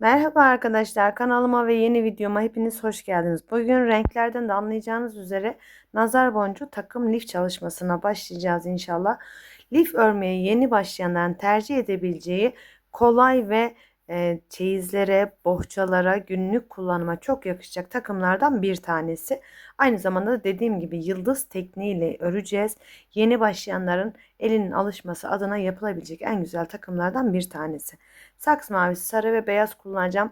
Merhaba arkadaşlar kanalıma ve yeni videoma hepiniz hoş geldiniz. Bugün renklerden de anlayacağınız üzere nazar boncuğu takım lif çalışmasına başlayacağız inşallah. Lif örmeye yeni başlayanların tercih edebileceği kolay ve e, çeyizlere, bohçalara, günlük kullanıma çok yakışacak takımlardan bir tanesi. Aynı zamanda da dediğim gibi yıldız tekniğiyle öreceğiz. Yeni başlayanların elinin alışması adına yapılabilecek en güzel takımlardan bir tanesi. Saks mavisi, sarı ve beyaz kullanacağım.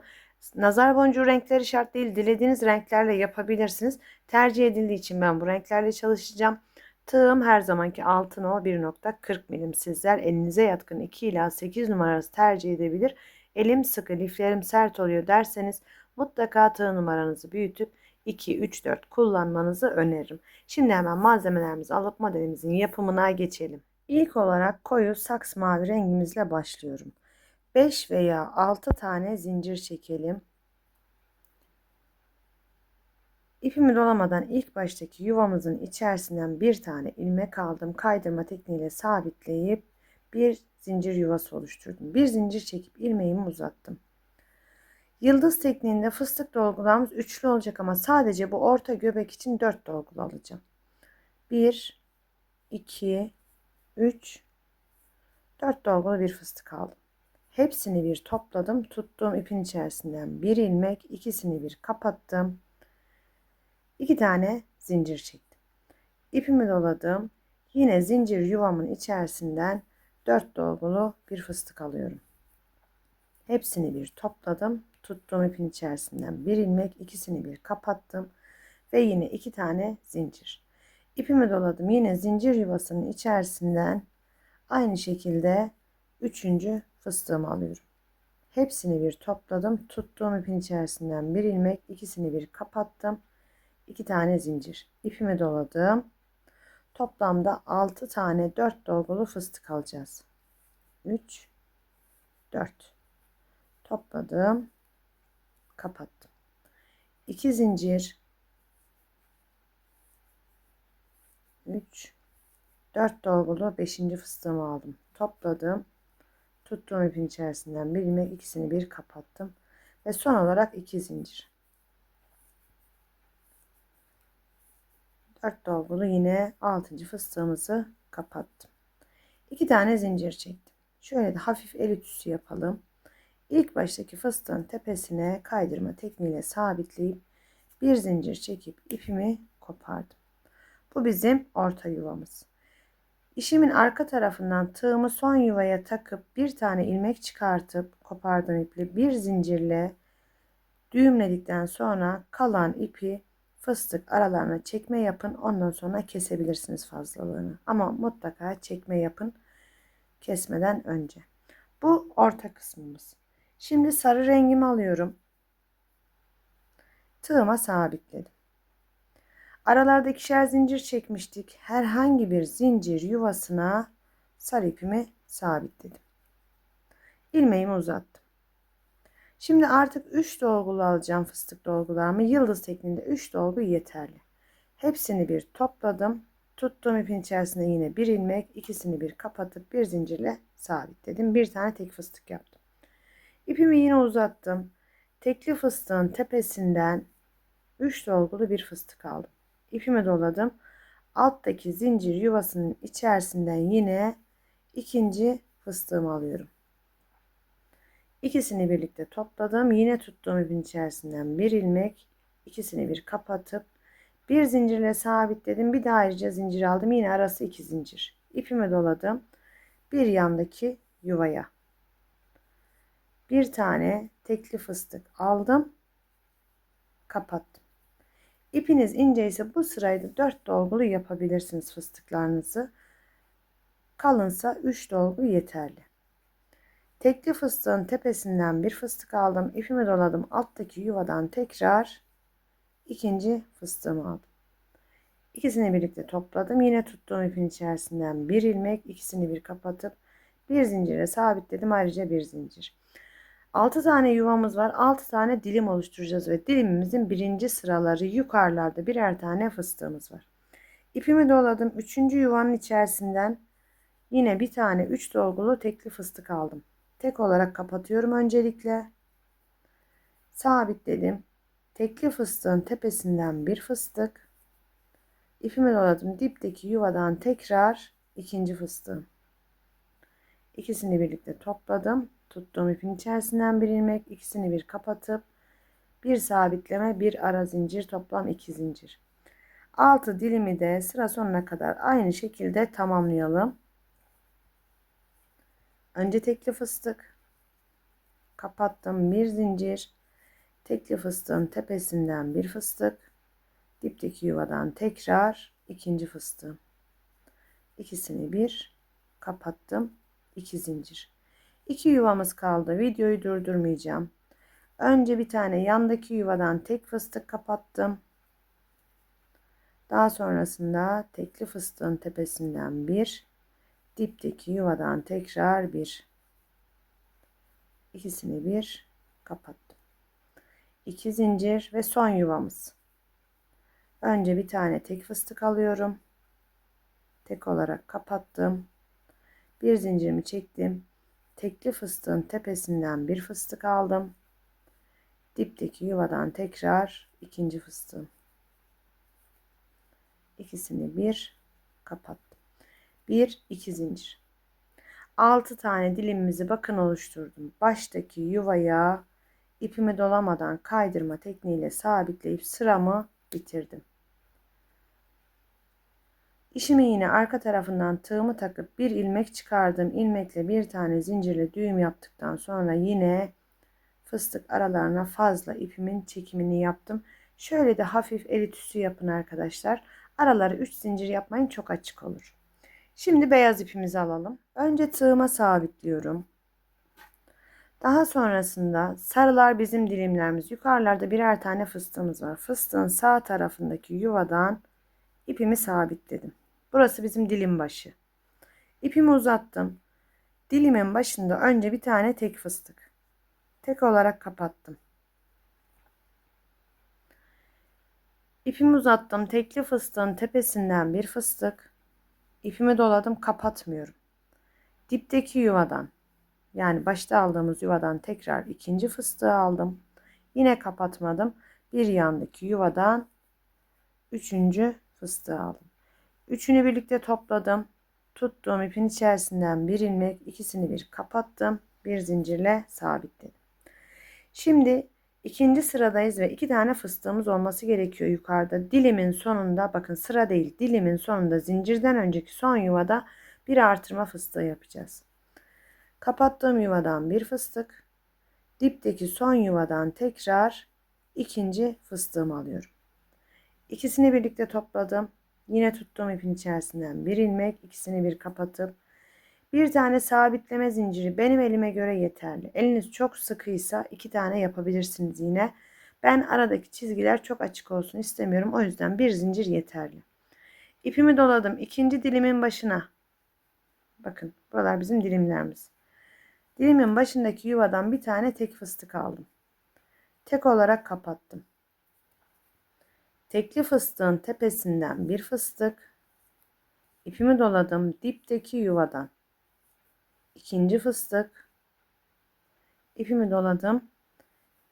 Nazar boncuğu renkleri şart değil. Dilediğiniz renklerle yapabilirsiniz. Tercih edildiği için ben bu renklerle çalışacağım. Tığım her zamanki altın o 1.40 milim. Sizler elinize yatkın 2 ila 8 numarası tercih edebilir. Elim sıkı, liflerim sert oluyor derseniz mutlaka tığ numaranızı büyütüp 2, 3, 4 kullanmanızı öneririm. Şimdi hemen malzemelerimizi alıp modelimizin yapımına geçelim. İlk olarak koyu saks mavi rengimizle başlıyorum. 5 veya 6 tane zincir çekelim. İpimi dolamadan ilk baştaki yuvamızın içerisinden bir tane ilmek aldım. Kaydırma tekniğiyle sabitleyip bir zincir yuvası oluşturdum. Bir zincir çekip ilmeğimi uzattım. Yıldız tekniğinde fıstık dolgularımız üçlü olacak ama sadece bu orta göbek için 4 dolgulu alacağım. 1 2 3 4 dolgulu bir fıstık aldım. Hepsini bir topladım. Tuttuğum ipin içerisinden bir ilmek, ikisini bir kapattım. İki tane zincir çektim. İpimi doladım. Yine zincir yuvamın içerisinden 4 dolgulu bir fıstık alıyorum. Hepsini bir topladım. Tuttuğum ipin içerisinden bir ilmek, ikisini bir kapattım ve yine iki tane zincir. İpimi doladım. Yine zincir yuvasının içerisinden aynı şekilde üçüncü fıstığımı alıyorum. Hepsini bir topladım. Tuttuğum ipin içerisinden bir ilmek, ikisini bir kapattım. iki tane zincir. İpimi doladım. Toplamda 6 tane 4 dolgulu fıstık alacağız. 3 4 topladım. Kapattım. 2 zincir 3 4 dolgulu 5. fıstığımı aldım. Topladım. Tuttuğum ipin içerisinden bir ikisini bir kapattım. Ve son olarak 2 zincir. 4 dolgulu yine 6. fıstığımızı kapattım. 2 tane zincir çektim. Şöyle de hafif el ütüsü yapalım. İlk baştaki fıstığın tepesine kaydırma tekniğiyle sabitleyip bir zincir çekip ipimi kopardım. Bu bizim orta yuvamız. İşimin arka tarafından tığımı son yuvaya takıp bir tane ilmek çıkartıp kopardığım iple bir zincirle düğümledikten sonra kalan ipi fıstık aralarına çekme yapın. Ondan sonra kesebilirsiniz fazlalığını. Ama mutlaka çekme yapın kesmeden önce. Bu orta kısmımız. Şimdi sarı rengimi alıyorum. Tığıma sabitledim. Aralarda ikişer zincir çekmiştik. Herhangi bir zincir yuvasına sarı ipimi sabitledim. İlmeğimi uzattım. Şimdi artık 3 dolgulu alacağım fıstık dolgularımı. Yıldız tekniğinde 3 dolgu yeterli. Hepsini bir topladım. Tuttuğum ipin içerisine yine bir ilmek, ikisini bir kapatıp bir zincirle sabitledim. Bir tane tek fıstık yaptım. İpimi yine uzattım. Tekli fıstığın tepesinden 3 dolgulu bir fıstık aldım. İpimi doladım. Alttaki zincir yuvasının içerisinden yine ikinci fıstığımı alıyorum. İkisini birlikte topladım. Yine tuttuğum ipin içerisinden bir ilmek, ikisini bir kapatıp bir zincirle sabitledim. Bir daha ayrıca zincir aldım. Yine arası iki zincir. İpimi doladım. Bir yandaki yuvaya. Bir tane tekli fıstık aldım. Kapattım. İpiniz ince ise bu sırayı da 4 dolgulu yapabilirsiniz fıstıklarınızı. Kalınsa 3 dolgu yeterli. Tekli fıstığın tepesinden bir fıstık aldım. İpimi doladım. Alttaki yuvadan tekrar ikinci fıstığımı aldım. İkisini birlikte topladım. Yine tuttuğum ipin içerisinden bir ilmek, ikisini bir kapatıp bir zincire sabitledim. Ayrıca bir zincir. 6 tane yuvamız var. 6 tane dilim oluşturacağız ve dilimimizin birinci sıraları yukarılarda birer tane fıstığımız var. İpimi doladım. Üçüncü yuvanın içerisinden yine bir tane 3 dolgulu tekli fıstık aldım. Tek olarak kapatıyorum öncelikle. sabitledim. Tekli fıstığın tepesinden bir fıstık. İpimi doladım. Dipteki yuvadan tekrar ikinci fıstığım. İkisini birlikte topladım. Tuttuğum ipin içerisinden bir ilmek, ikisini bir kapatıp bir sabitleme, bir ara zincir, toplam iki zincir. Altı dilimi de sıra sonuna kadar aynı şekilde tamamlayalım. Önce tekli fıstık, kapattım bir zincir, tekli fıstığın tepesinden bir fıstık, dipteki yuvadan tekrar ikinci fıstığım. İkisini bir kapattım, iki zincir. İki yuvamız kaldı. Videoyu durdurmayacağım. Önce bir tane yandaki yuvadan tek fıstık kapattım. Daha sonrasında tekli fıstığın tepesinden bir, dipteki yuvadan tekrar bir. İkisini bir kapattım. İki zincir ve son yuvamız. Önce bir tane tek fıstık alıyorum. Tek olarak kapattım. Bir zincirimi çektim. Tekli fıstığın tepesinden bir fıstık aldım. Dipteki yuvadan tekrar ikinci fıstığım. İkisini bir kapattım. Bir iki zincir. Altı tane dilimimizi bakın oluşturdum. Baştaki yuvaya ipimi dolamadan kaydırma tekniğiyle sabitleyip sıramı bitirdim. İşimi yine arka tarafından tığımı takıp bir ilmek çıkardım. İlmekle bir tane zincirle düğüm yaptıktan sonra yine fıstık aralarına fazla ipimin çekimini yaptım. Şöyle de hafif el ütüsü yapın arkadaşlar. Araları 3 zincir yapmayın çok açık olur. Şimdi beyaz ipimizi alalım. Önce tığıma sabitliyorum. Daha sonrasında sarılar bizim dilimlerimiz. Yukarılarda birer tane fıstığımız var. Fıstığın sağ tarafındaki yuvadan ipimi sabitledim. Burası bizim dilim başı. İpimi uzattım. Dilimin başında önce bir tane tek fıstık. Tek olarak kapattım. İpimi uzattım. Tekli fıstığın tepesinden bir fıstık. İpimi doladım. Kapatmıyorum. Dipteki yuvadan yani başta aldığımız yuvadan tekrar ikinci fıstığı aldım. Yine kapatmadım. Bir yandaki yuvadan üçüncü fıstığı aldım. Üçünü birlikte topladım. Tuttuğum ipin içerisinden bir ilmek, ikisini bir kapattım. Bir zincirle sabitledim. Şimdi ikinci sıradayız ve iki tane fıstığımız olması gerekiyor yukarıda. Dilimin sonunda bakın sıra değil dilimin sonunda zincirden önceki son yuvada bir artırma fıstığı yapacağız. Kapattığım yuvadan bir fıstık. Dipteki son yuvadan tekrar ikinci fıstığımı alıyorum. İkisini birlikte topladım. Yine tuttuğum ipin içerisinden bir ilmek, ikisini bir kapatıp bir tane sabitleme zinciri benim elime göre yeterli. Eliniz çok sıkıysa iki tane yapabilirsiniz yine. Ben aradaki çizgiler çok açık olsun istemiyorum. O yüzden bir zincir yeterli. İpimi doladım. ikinci dilimin başına. Bakın buralar bizim dilimlerimiz. Dilimin başındaki yuvadan bir tane tek fıstık aldım. Tek olarak kapattım. Tekli fıstığın tepesinden bir fıstık. İpimi doladım dipteki yuvadan. ikinci fıstık. İpimi doladım.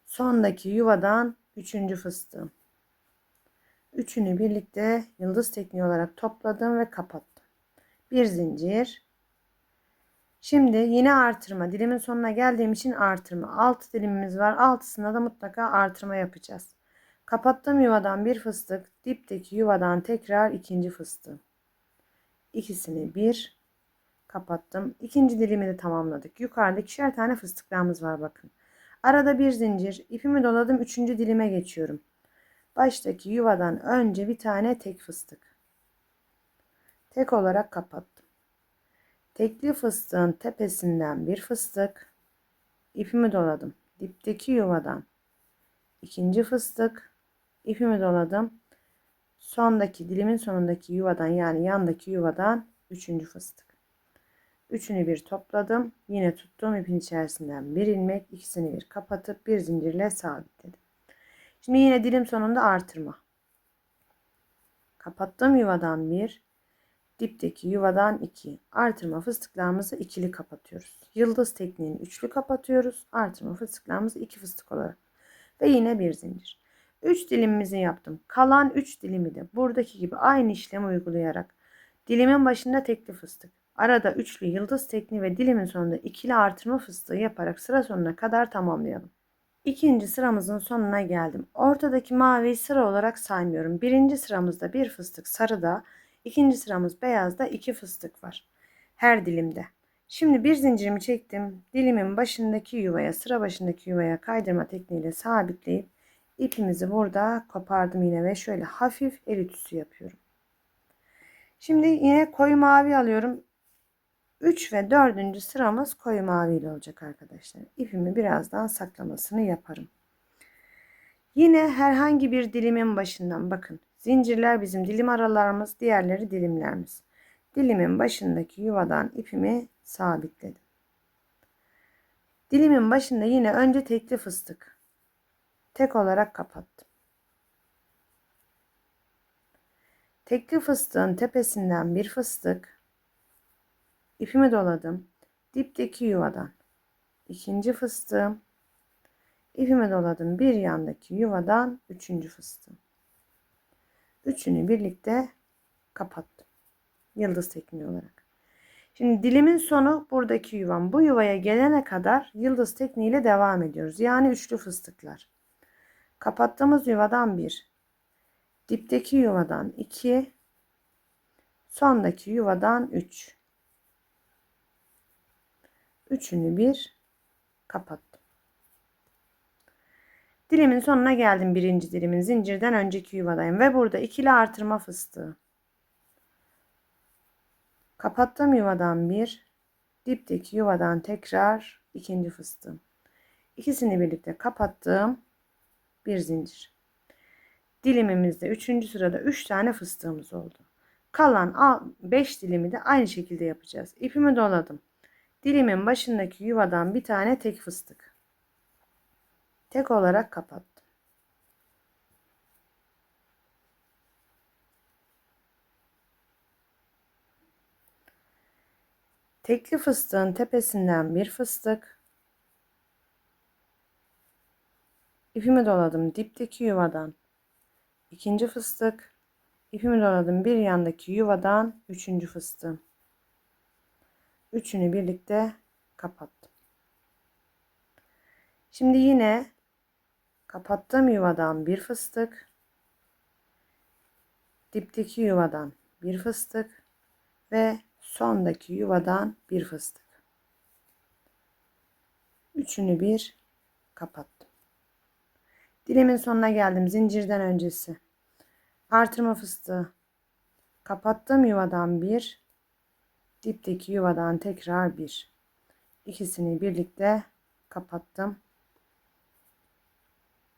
Sondaki yuvadan üçüncü fıstığım. Üçünü birlikte yıldız tekniği olarak topladım ve kapattım. Bir zincir. Şimdi yine artırma. Dilimin sonuna geldiğim için artırma. 6 dilimimiz var. Altısında da mutlaka artırma yapacağız. Kapattığım yuvadan bir fıstık, dipteki yuvadan tekrar ikinci fıstığım. İkisini bir kapattım. İkinci dilimi de tamamladık. Yukarıda ikişer tane fıstıklarımız var bakın. Arada bir zincir, ipimi doladım. Üçüncü dilime geçiyorum. Baştaki yuvadan önce bir tane tek fıstık. Tek olarak kapattım. Tekli fıstığın tepesinden bir fıstık. İpimi doladım. Dipteki yuvadan ikinci fıstık ipimi doladım. Sondaki dilimin sonundaki yuvadan yani yandaki yuvadan üçüncü fıstık. Üçünü bir topladım. Yine tuttuğum ipin içerisinden bir ilmek, ikisini bir kapatıp bir zincirle sabitledim. Şimdi yine dilim sonunda artırma. Kapattığım yuvadan bir, dipteki yuvadan iki. Artırma fıstıklarımızı ikili kapatıyoruz. Yıldız tekniğini üçlü kapatıyoruz. Artırma fıstıklarımızı iki fıstık olarak ve yine bir zincir. 3 dilimimizi yaptım. Kalan 3 dilimi de buradaki gibi aynı işlemi uygulayarak dilimin başında tekli fıstık, arada üçlü yıldız tekniği ve dilimin sonunda ikili artırma fıstığı yaparak sıra sonuna kadar tamamlayalım. İkinci sıramızın sonuna geldim. Ortadaki maviyi sıra olarak saymıyorum. Birinci sıramızda bir fıstık sarıda, ikinci sıramız beyazda iki fıstık var. Her dilimde. Şimdi bir zincirimi çektim. Dilimin başındaki yuvaya, sıra başındaki yuvaya kaydırma tekniğiyle sabitleyip ipimizi burada kopardım yine ve şöyle hafif el ütüsü yapıyorum. Şimdi yine koyu mavi alıyorum. 3 ve 4. sıramız koyu mavi ile olacak arkadaşlar. İpimi birazdan saklamasını yaparım. Yine herhangi bir dilimin başından bakın. Zincirler bizim dilim aralarımız, diğerleri dilimlerimiz. Dilimin başındaki yuvadan ipimi sabitledim. Dilimin başında yine önce tekli fıstık. Tek olarak kapattım. Tekli fıstığın tepesinden bir fıstık ipimi doladım. Dipteki yuvadan ikinci fıstığım ipimi doladım. Bir yandaki yuvadan üçüncü fıstığım. Üçünü birlikte kapattım. Yıldız tekniği olarak. Şimdi dilimin sonu buradaki yuvam. Bu yuvaya gelene kadar yıldız tekniğiyle devam ediyoruz. Yani üçlü fıstıklar. Kapattığımız yuvadan bir, dipteki yuvadan iki, sondaki yuvadan üç. Üçünü bir kapattım. Dilimin sonuna geldim birinci dilimin zincirden önceki yuvadayım ve burada ikili artırma fıstığı. Kapattığım yuvadan bir, dipteki yuvadan tekrar ikinci fıstığım. İkisini birlikte kapattığım bir zincir. Dilimimizde üçüncü sırada üç tane fıstığımız oldu. Kalan beş dilimi de aynı şekilde yapacağız. İpimi doladım. Dilimin başındaki yuvadan bir tane tek fıstık. Tek olarak kapattım. Tekli fıstığın tepesinden bir fıstık. İpimi doladım dipteki yuvadan. ikinci fıstık. İpimi doladım bir yandaki yuvadan üçüncü fıstığım. Üçünü birlikte kapattım. Şimdi yine kapattığım yuvadan bir fıstık. Dipteki yuvadan bir fıstık ve sondaki yuvadan bir fıstık. Üçünü bir kapattım. Dilimin sonuna geldim zincirden öncesi. Artırma fıstığı. Kapattığım yuvadan bir, dipteki yuvadan tekrar bir. İkisini birlikte kapattım.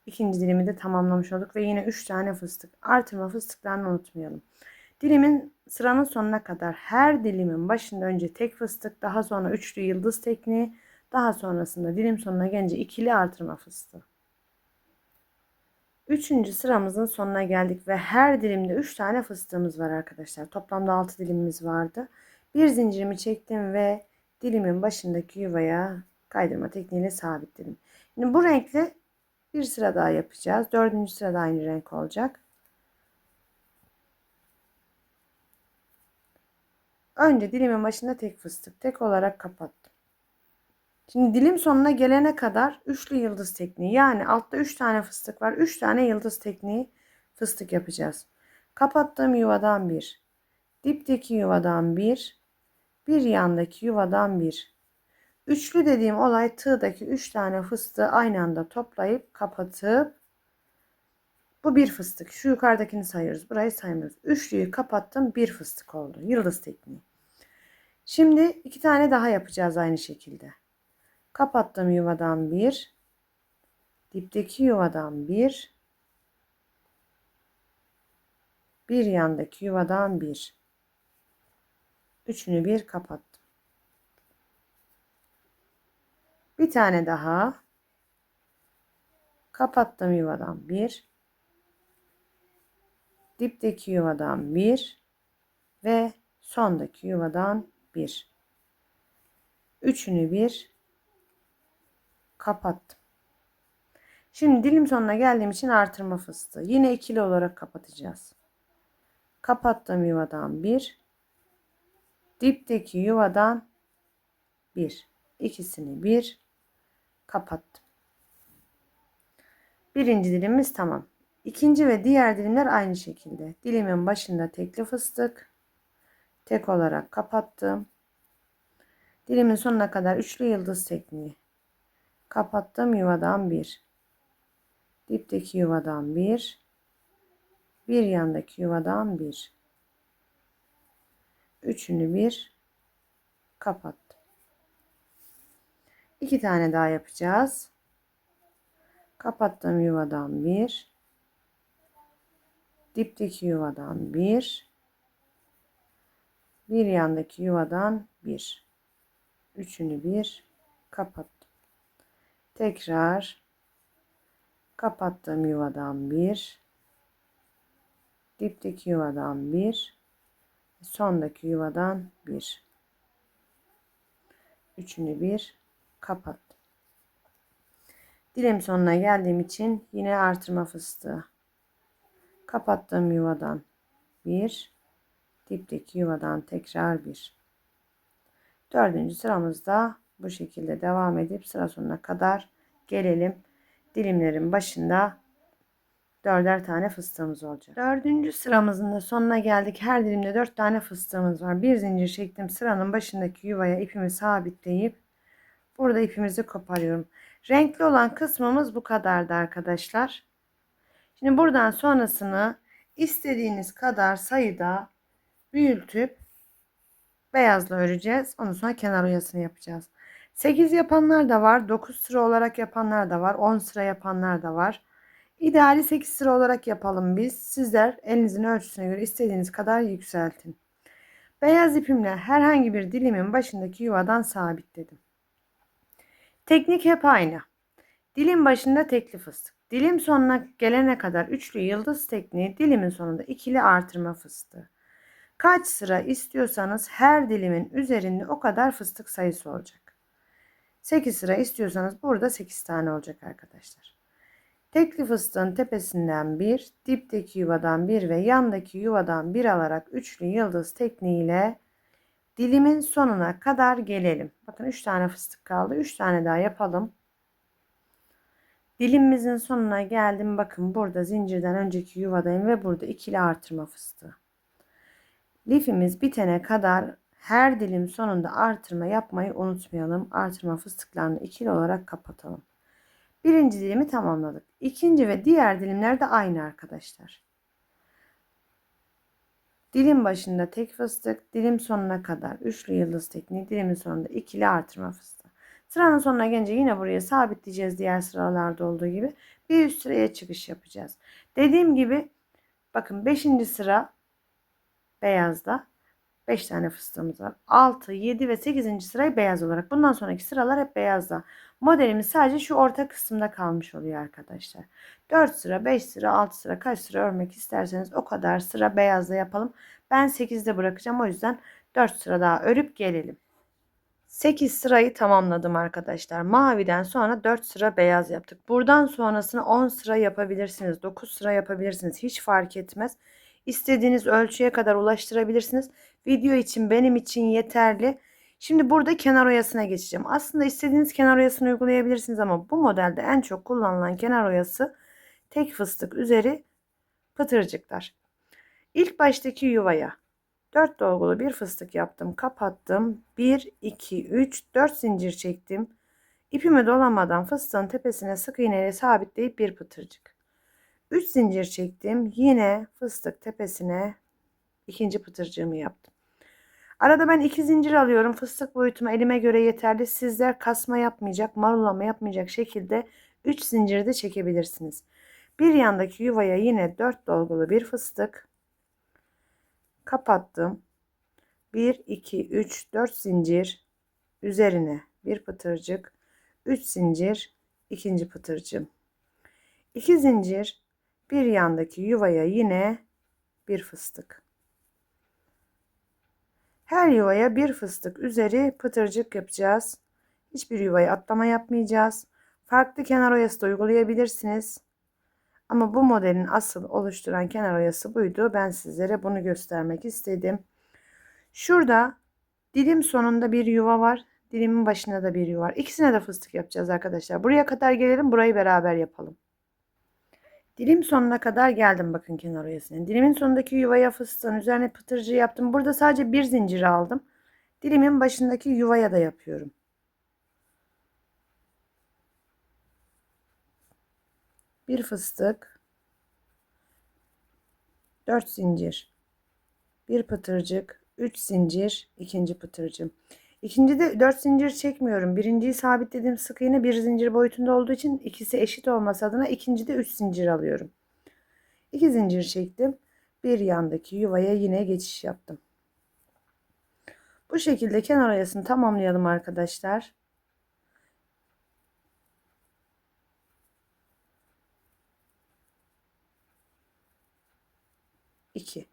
İkinci dilimi de tamamlamış olduk ve yine 3 tane fıstık. Artırma fıstıklarını unutmayalım. Dilimin sıranın sonuna kadar her dilimin başında önce tek fıstık, daha sonra üçlü yıldız tekniği, daha sonrasında dilim sonuna gelince ikili artırma fıstığı. Üçüncü sıramızın sonuna geldik ve her dilimde 3 tane fıstığımız var arkadaşlar. Toplamda 6 dilimimiz vardı. Bir zincirimi çektim ve dilimin başındaki yuvaya kaydırma tekniğiyle sabitledim. Şimdi bu renkle bir sıra daha yapacağız. Dördüncü sırada aynı renk olacak. Önce dilimin başında tek fıstık. Tek olarak kapattım. Şimdi dilim sonuna gelene kadar üçlü yıldız tekniği. Yani altta 3 tane fıstık var. 3 tane yıldız tekniği fıstık yapacağız. Kapattığım yuvadan bir. Dipteki yuvadan bir. Bir yandaki yuvadan bir. Üçlü dediğim olay tığdaki 3 tane fıstığı aynı anda toplayıp kapatıp bu bir fıstık. Şu yukarıdakini sayıyoruz. Burayı saymıyoruz. Üçlüyü kapattım. Bir fıstık oldu. Yıldız tekniği. Şimdi iki tane daha yapacağız aynı şekilde. Kapattım yuvadan bir. Dipteki yuvadan bir. Bir yandaki yuvadan bir. Üçünü bir kapattım. Bir tane daha. Kapattım yuvadan bir. Dipteki yuvadan bir. Ve sondaki yuvadan bir. Üçünü bir kapattım. Şimdi dilim sonuna geldiğim için artırma fıstığı. Yine ikili olarak kapatacağız. Kapattığım yuvadan bir. Dipteki yuvadan bir. İkisini bir. Kapattım. Birinci dilimimiz tamam. İkinci ve diğer dilimler aynı şekilde. Dilimin başında tekli fıstık. Tek olarak kapattım. Dilimin sonuna kadar üçlü yıldız tekniği. Kapattım yuvadan bir. Dipteki yuvadan bir. Bir yandaki yuvadan bir. Üçünü bir. Kapattım. İki tane daha yapacağız. Kapattığım yuvadan bir. Dipteki yuvadan bir. Bir yandaki yuvadan bir. Üçünü bir. Kapattım. Tekrar kapattığım yuvadan bir. Dipteki yuvadan bir. Sondaki yuvadan bir. Üçünü bir. Kapattım. Dilim sonuna geldiğim için yine artırma fıstığı. Kapattığım yuvadan bir, dipteki yuvadan tekrar bir. Dördüncü sıramızda bu şekilde devam edip sıra sonuna kadar gelelim. Dilimlerin başında dörder tane fıstığımız olacak. Dördüncü sıramızın da sonuna geldik. Her dilimde dört tane fıstığımız var. Bir zincir çektim. Sıranın başındaki yuvaya ipimi sabitleyip burada ipimizi koparıyorum. Renkli olan kısmımız bu kadardı arkadaşlar. Şimdi buradan sonrasını istediğiniz kadar sayıda büyütüp beyazla öreceğiz. Ondan sonra kenar oyasını yapacağız. 8 yapanlar da var. 9 sıra olarak yapanlar da var. 10 sıra yapanlar da var. İdeali 8 sıra olarak yapalım biz. Sizler elinizin ölçüsüne göre istediğiniz kadar yükseltin. Beyaz ipimle herhangi bir dilimin başındaki yuvadan sabitledim. Teknik hep aynı. Dilim başında tekli fıstık. Dilim sonuna gelene kadar üçlü yıldız tekniği, dilimin sonunda ikili artırma fıstığı. Kaç sıra istiyorsanız her dilimin üzerinde o kadar fıstık sayısı olacak. 8 sıra istiyorsanız burada 8 tane olacak arkadaşlar. Tekli fıstığın tepesinden bir, dipteki yuvadan bir ve yandaki yuvadan bir alarak üçlü yıldız tekniğiyle dilimin sonuna kadar gelelim. Bakın 3 tane fıstık kaldı. 3 tane daha yapalım. Dilimimizin sonuna geldim. Bakın burada zincirden önceki yuvadayım ve burada ikili artırma fıstığı. Lifimiz bitene kadar her dilim sonunda artırma yapmayı unutmayalım. Artırma fıstıklarını ikili olarak kapatalım. Birinci dilimi tamamladık. İkinci ve diğer dilimler de aynı arkadaşlar. Dilim başında tek fıstık, dilim sonuna kadar üçlü yıldız tekniği, dilimin sonunda ikili artırma fıstığı. Sıranın sonuna gelince yine buraya sabitleyeceğiz diğer sıralarda olduğu gibi. Bir üst sıraya çıkış yapacağız. Dediğim gibi bakın 5. sıra beyazda 5 tane fıstığımız var. 6, 7 ve 8. sırayı beyaz olarak. Bundan sonraki sıralar hep beyazda. Modelimiz sadece şu orta kısımda kalmış oluyor arkadaşlar. 4 sıra, 5 sıra, 6 sıra kaç sıra örmek isterseniz o kadar sıra beyazda yapalım. Ben 8'de bırakacağım. O yüzden 4 sıra daha örüp gelelim. 8 sırayı tamamladım arkadaşlar. Maviden sonra 4 sıra beyaz yaptık. Buradan sonrasını 10 sıra yapabilirsiniz. 9 sıra yapabilirsiniz. Hiç fark etmez. İstediğiniz ölçüye kadar ulaştırabilirsiniz. Video için benim için yeterli. Şimdi burada kenar oyasına geçeceğim. Aslında istediğiniz kenar oyasını uygulayabilirsiniz ama bu modelde en çok kullanılan kenar oyası tek fıstık üzeri pıtırcıklar. İlk baştaki yuvaya 4 dolgulu bir fıstık yaptım. Kapattım. 1, 2, 3, 4 zincir çektim. İpimi dolamadan fıstığın tepesine sık iğneyle sabitleyip bir pıtırcık. 3 zincir çektim. Yine fıstık tepesine ikinci pıtırcığımı yaptım. Arada ben iki zincir alıyorum. Fıstık boyutuma elime göre yeterli. Sizler kasma yapmayacak, marulama yapmayacak şekilde 3 zincir de çekebilirsiniz. Bir yandaki yuvaya yine 4 dolgulu bir fıstık. Kapattım. 1, 2, 3, 4 zincir. Üzerine bir pıtırcık. 3 zincir. ikinci pıtırcığım. 2 zincir. Bir yandaki yuvaya yine bir fıstık. Her yuvaya bir fıstık üzeri pıtırcık yapacağız. Hiçbir yuvaya atlama yapmayacağız. Farklı kenar oyası da uygulayabilirsiniz. Ama bu modelin asıl oluşturan kenar oyası buydu. Ben sizlere bunu göstermek istedim. Şurada dilim sonunda bir yuva var. Dilimin başında da bir yuva var. İkisine de fıstık yapacağız arkadaşlar. Buraya kadar gelelim. Burayı beraber yapalım. Dilim sonuna kadar geldim bakın kenar oyasına. Dilimin sonundaki yuvaya fıstığın üzerine pıtırcı yaptım. Burada sadece bir zincir aldım. Dilimin başındaki yuvaya da yapıyorum. Bir fıstık. 4 zincir. Bir pıtırcık. 3 zincir. ikinci pıtırcım. İkincide 4 zincir çekmiyorum. Birinciyi sabitledim sık iğne bir zincir boyutunda olduğu için ikisi eşit olması adına ikincide 3 zincir alıyorum. 2 zincir çektim. Bir yandaki yuvaya yine geçiş yaptım. Bu şekilde kenar oyasını tamamlayalım arkadaşlar. İki.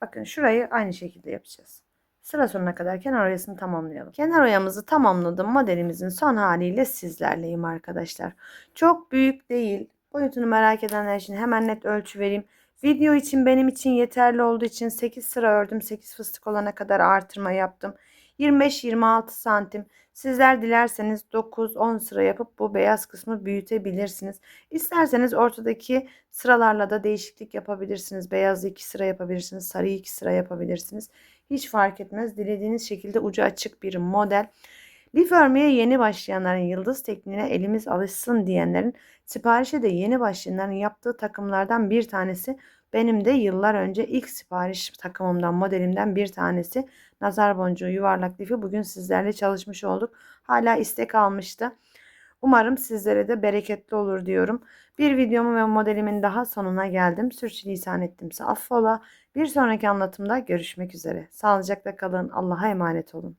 Bakın şurayı aynı şekilde yapacağız. Sıra sonuna kadar kenar oyasını tamamlayalım. Kenar oyamızı tamamladım. Modelimizin son haliyle sizlerleyim arkadaşlar. Çok büyük değil. Boyutunu merak edenler için hemen net ölçü vereyim. Video için benim için yeterli olduğu için 8 sıra ördüm. 8 fıstık olana kadar artırma yaptım. 25-26 santim. Sizler dilerseniz 9-10 sıra yapıp bu beyaz kısmı büyütebilirsiniz. İsterseniz ortadaki sıralarla da değişiklik yapabilirsiniz. Beyazı 2 sıra yapabilirsiniz. Sarıyı 2 sıra yapabilirsiniz. Hiç fark etmez. Dilediğiniz şekilde ucu açık bir model. Lif örmeye yeni başlayanların yıldız tekniğine elimiz alışsın diyenlerin siparişe de yeni başlayanların yaptığı takımlardan bir tanesi benim de yıllar önce ilk sipariş takımımdan modelimden bir tanesi nazar boncuğu yuvarlak lifi bugün sizlerle çalışmış olduk. Hala istek almıştı. Umarım sizlere de bereketli olur diyorum. Bir videomu ve modelimin daha sonuna geldim. Sürçülisan ettimse affola. Bir sonraki anlatımda görüşmek üzere. Sağlıcakla kalın. Allah'a emanet olun.